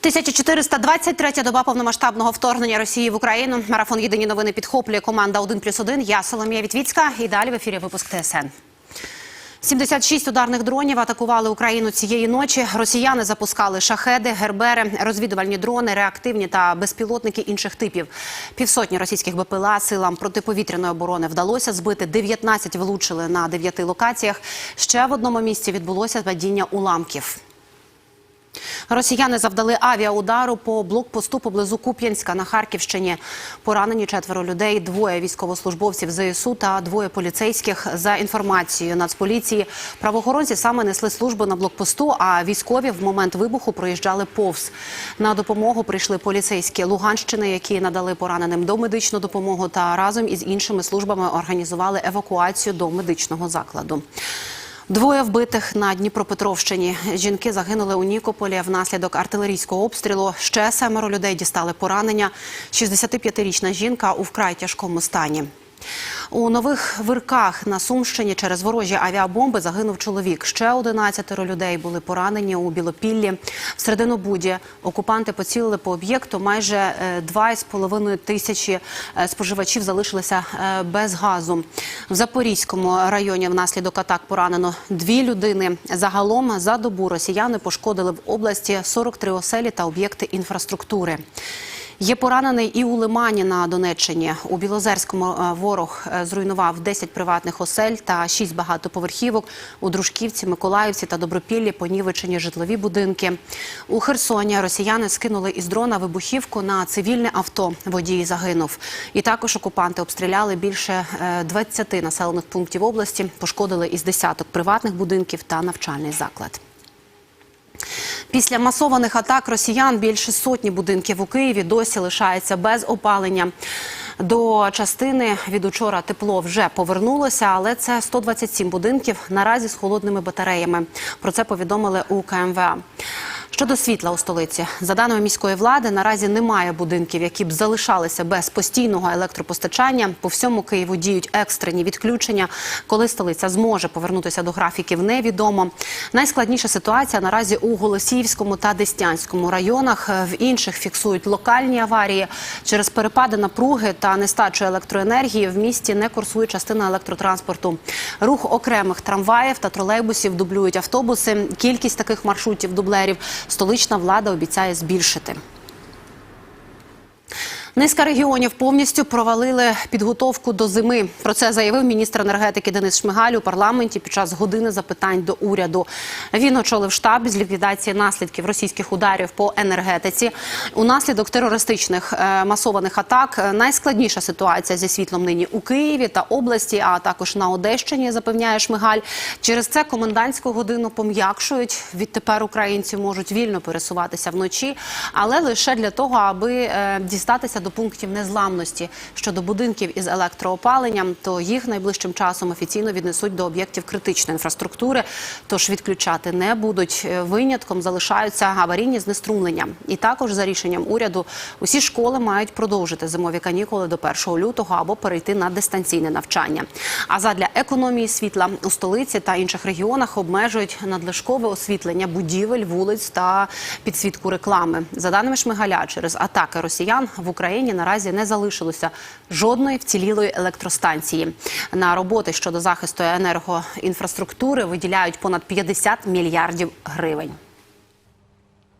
1423 доба повномасштабного вторгнення Росії в Україну. Марафон Єдині новини підхоплює команда 1+,1. Я Соломія Вітвіцька. І далі в ефірі випуск ТСН. 76 ударних дронів атакували Україну цієї ночі. Росіяни запускали шахеди, гербери, розвідувальні дрони, реактивні та безпілотники інших типів. Півсотні російських БПЛА силам протиповітряної оборони вдалося збити 19 влучили на 9 локаціях. Ще в одному місці відбулося падіння уламків. Росіяни завдали авіаудару по блокпосту поблизу Куп'янська на Харківщині. Поранені четверо людей, двоє військовослужбовців ЗСУ та двоє поліцейських. За інформацією Нацполіції, правоохоронці саме несли службу на блокпосту, а військові в момент вибуху проїжджали повз. На допомогу прийшли поліцейські Луганщини, які надали пораненим домедичну допомогу та разом із іншими службами організували евакуацію до медичного закладу. Двоє вбитих на Дніпропетровщині. Жінки загинули у Нікополі внаслідок артилерійського обстрілу. Ще семеро людей дістали поранення. 65-річна жінка у вкрай тяжкому стані. У нових вирках на Сумщині через ворожі авіабомби загинув чоловік. Ще 11 людей були поранені у Білопіллі. В Серединобуді окупанти поцілили по об'єкту. Майже е, 2,5 тисячі е, споживачів залишилися е, без газу. В Запорізькому районі внаслідок атак поранено дві людини. Загалом за добу росіяни пошкодили в області 43 оселі та об'єкти інфраструктури. Є поранений і у Лимані на Донеччині. У Білозерському е, ворог е, зруйнував 10 приватних осель та 6 багатоповерхівок. У Дружківці, Миколаївці та Добропіллі понівечені житлові будинки. У Херсоні росіяни скинули із дрона вибухівку на цивільне авто. Водій загинув. І також окупанти обстріляли більше е, 20 населених пунктів області, пошкодили із десяток приватних будинків та навчальний заклад. Після масованих атак росіян більше сотні будинків у Києві досі лишається без опалення. До частини від учора тепло вже повернулося, але це 127 будинків наразі з холодними батареями. Про це повідомили у КМВА. Щодо світла у столиці, за даними міської влади, наразі немає будинків, які б залишалися без постійного електропостачання. По всьому Києву діють екстрені відключення. Коли столиця зможе повернутися до графіків, невідомо. Найскладніша ситуація наразі у Голосіївському та Деснянському районах. В інших фіксують локальні аварії через перепади напруги та нестачу електроенергії. В місті не курсує частина електротранспорту. Рух окремих трамваїв та тролейбусів дублюють автобуси. Кількість таких маршрутів дублерів столична влада обіцяє збільшити. Низка регіонів повністю провалили підготовку до зими. Про це заявив міністр енергетики Денис Шмигаль у парламенті під час години запитань до уряду. Він очолив штаб з ліквідації наслідків російських ударів по енергетиці. У наслідок терористичних е, масованих атак е, найскладніша ситуація зі світлом нині у Києві та області, а також на Одещині, запевняє Шмигаль. Через це комендантську годину пом'якшують. Відтепер українці можуть вільно пересуватися вночі, але лише для того, аби е, дістатися до пунктів незламності щодо будинків із електроопаленням, то їх найближчим часом офіційно віднесуть до об'єктів критичної інфраструктури. Тож відключати не будуть. Е, Винятком залишаються аварійні знеструмлення. І також за рішенням уряду усі школи мають продовжити зимові канікули до 1 лютого або перейти на дистанційне навчання. А задля економії світла у столиці та інших регіонах обмежують надлишкове освітлення будівель, вулиць та підсвітку реклами. За даними Шмигаля, через атаки росіян в Україні наразі не залишилося жодної вцілілої електростанції. На роботи щодо захисту енергоінфраструктури виділяють понад 50 мільярдів гривень.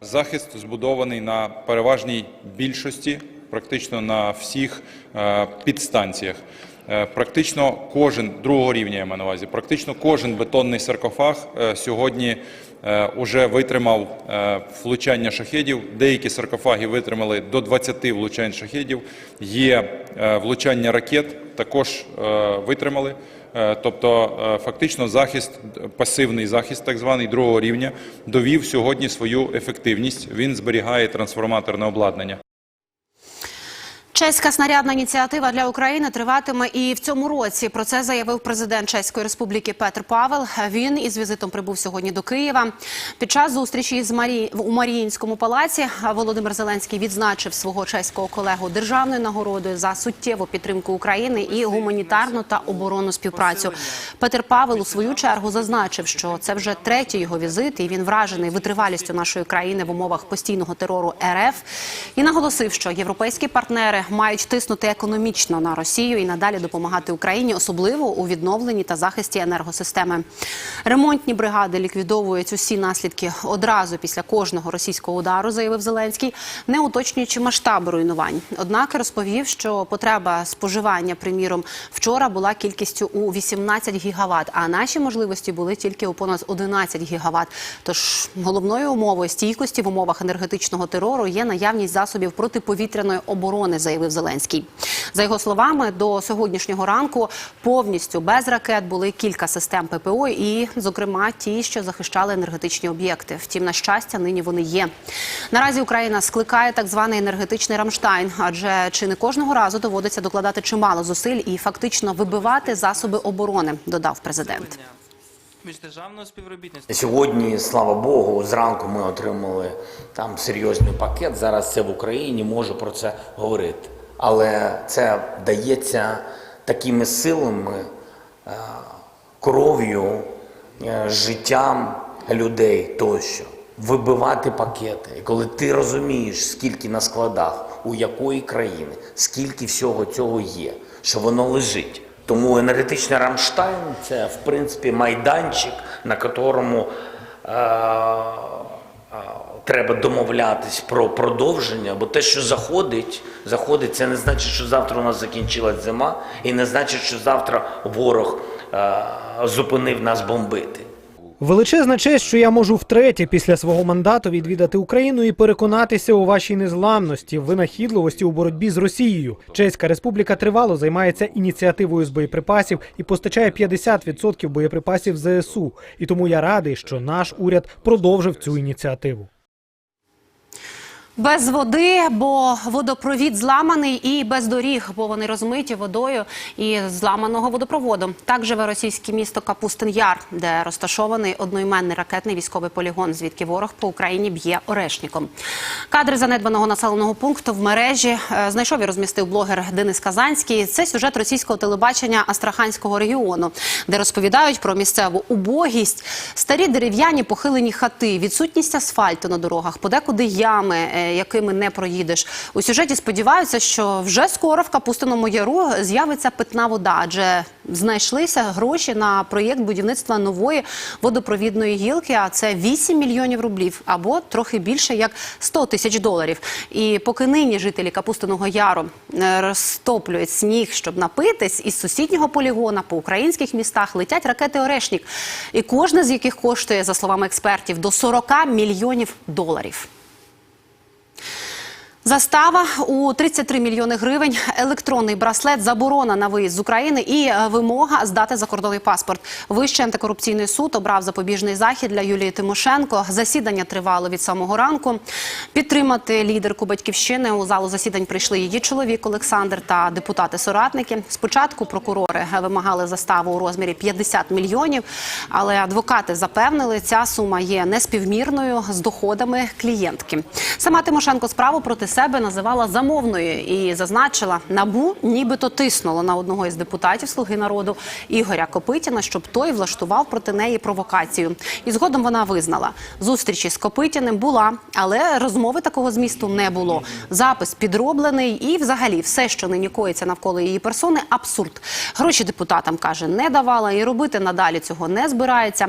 Захист збудований на переважній більшості, практично на всіх е, підстанціях. Е, Практично кожен другого рівня я маю на увазі, практично кожен бетонний саркофаг е, сьогодні вже витримав е, влучання шахедів. Деякі саркофаги витримали до 20 влучань шахедів. Є е, влучання ракет, також е, витримали. Е, Тобто, е, фактично, захист, пасивний захист, так званий другого рівня, довів сьогодні свою ефективність. Він зберігає трансформаторне обладнання. Чеська снарядна ініціатива для України триватиме і в цьому році. Про це заявив президент Чеської Республіки Петр Павел. Він із візитом прибув сьогодні до Києва. Під час зустрічі з Марі... у Маріїнському палаці Володимир Зеленський відзначив свого чеського колегу державною нагородою за суттєву підтримку України і гуманітарну та оборонну співпрацю. Петр Павел у свою чергу зазначив, що це вже третій його візит, і він вражений витривалістю нашої країни в умовах постійного терору РФ. І наголосив, що європейські партнери мають тиснути економічно на Росію і надалі допомагати Україні, особливо у відновленні та захисті енергосистеми. Ремонтні бригади ліквідовують усі наслідки одразу після кожного російського удару, заявив Зеленський, не уточнюючи масштаб руйнувань. Однак розповів, що потреба споживання, приміром, вчора була кількістю у 18 гігават, а наші можливості були тільки у понад 11 гігават. Тож головною умовою стійкості в умовах енергетичного терору є наявність засобів протиповітряної оборони, заявив Зеленський. За його словами, до сьогоднішнього ранку повністю без ракет були кілька систем ППО, і, зокрема, ті, що захищали енергетичні об'єкти. Втім, на щастя, нині вони є. Наразі Україна скликає так званий енергетичний Рамштайн, адже чи не кожного разу доводиться докладати чимало зусиль і фактично вибивати засоби оборони, додав президент. Міждержавного співробітництва. Сьогодні, слава Богу, зранку ми отримали там серйозний пакет. Зараз це в Україні, можу про це говорити. Але це дається такими силами, е, кров'ю, е, життям людей тощо. Вибивати пакети. І коли ти розумієш, скільки на складах, у якої країни, скільки всього цього є, що воно лежить. Тому енергетичний Рамштайн це в принципі майданчик, на котрому е, е, треба домовлятись про продовження, бо те, що заходить, заходить, це не значить, що завтра у нас закінчилась зима, і не значить, що завтра ворог е, зупинив нас бомбити. Величезна честь, що я можу втретє після свого мандату відвідати Україну і переконатися у вашій незламності, винахідливості у боротьбі з Росією. Чеська республіка тривало займається ініціативою з боєприпасів і постачає 50% боєприпасів ЗСУ. І тому я радий, що наш уряд продовжив цю ініціативу. Без води, бо водопровід зламаний, і без доріг, бо вони розмиті водою і зламаного водопроводу. Так живе російське місто Капустин Яр, де розташований одноіменний ракетний військовий полігон, звідки ворог по Україні б'є орешником. Кадри занедбаного населеного пункту в мережі е, знайшов і розмістив блогер Денис Казанський. Це сюжет російського телебачення Астраханського регіону, де розповідають про місцеву убогість, старі дерев'яні похилені хати, відсутність асфальту на дорогах, подекуди ями, е, якими не проїдеш. У сюжеті сподіваються, що вже скоро в Капустиному Яру з'явиться питна вода, адже знайшлися гроші на проєкт будівництва нової водопровідної гілки. А це 8 мільйонів рублів або трохи більше як 100 тисяч доларів. І поки нині жителі Капустиного Яру е, розтоплюють сніг, щоб напитись, із сусіднього полігона по українських містах летять ракети Орешнік, і кожна з яких коштує, за словами експертів, до 40 мільйонів доларів. Застава у 33 мільйони гривень, електронний браслет, заборона на виїзд з України і е, вимога здати закордонний паспорт. Вищий антикорупційний суд обрав запобіжний захід для Юлії Тимошенко. Засідання тривало від самого ранку. Підтримати лідерку батьківщини у залу засідань прийшли її чоловік Олександр та депутати-соратники. Спочатку прокурори вимагали заставу у розмірі 50 мільйонів, але адвокати запевнили, ця сума є неспівмірною з доходами клієнтки. Сама Тимошенко справу проти себе називала замовною і зазначила, набу нібито тиснуло на одного із депутатів Слуги народу Ігоря Копитіна, щоб той влаштував проти неї провокацію. І згодом вона визнала, зустрічі з Копитіним була, але розмови такого змісту не було. Запис підроблений, і взагалі все, що нині коїться навколо її персони, абсурд. Гроші депутатам каже, не давала і робити надалі цього не збирається.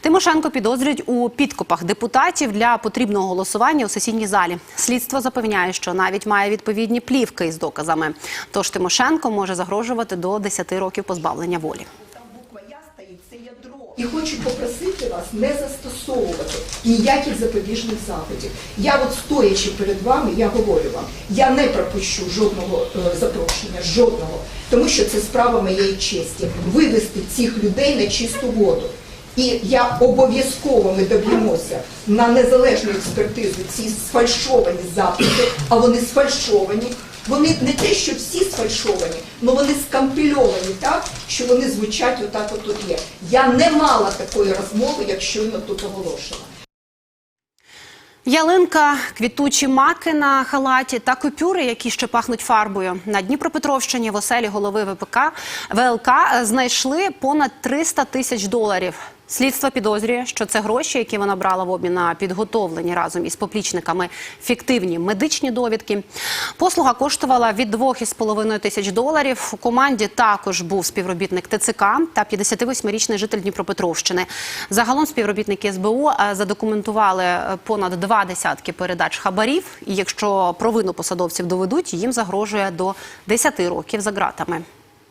Тимошенко підозрюють у підкупах депутатів для потрібного голосування у сесійній залі. Слідство запевняє, що навіть має відповідні плівки із доказами. Тож Тимошенко може загрожувати до 10 років позбавлення волі. І хочу попросити вас не застосовувати ніяких запобіжних заходів. Я от стоячи перед вами, я говорю вам, я не пропущу жодного е, запрошення, жодного, тому що це справа моєї честі. Вивести цих людей на чисту воду. І я обов'язково ми доб'ємося на незалежну експертизу ці сфальшовані запити, а вони сфальшовані. Вони не те, що всі сфальшовані, але вони скампільовані так, що вони звучать отак от тут є. Я не мала такої розмови, як щойно тут оголошена. Ялинка, квітучі маки на халаті та купюри, які ще пахнуть фарбою. На Дніпропетровщині в оселі голови ВПК ВЛК знайшли понад 300 тисяч доларів. Слідство підозрює, що це гроші, які вона брала в обмін на підготовлені разом із поплічниками фіктивні медичні довідки. Послуга коштувала від 2,5 тисяч доларів. У команді також був співробітник ТЦК та 58-річний житель Дніпропетровщини. Загалом співробітники СБУ е, задокументували е, понад два десятки передач хабарів. І якщо провину посадовців доведуть, їм загрожує до 10 років за ґратами.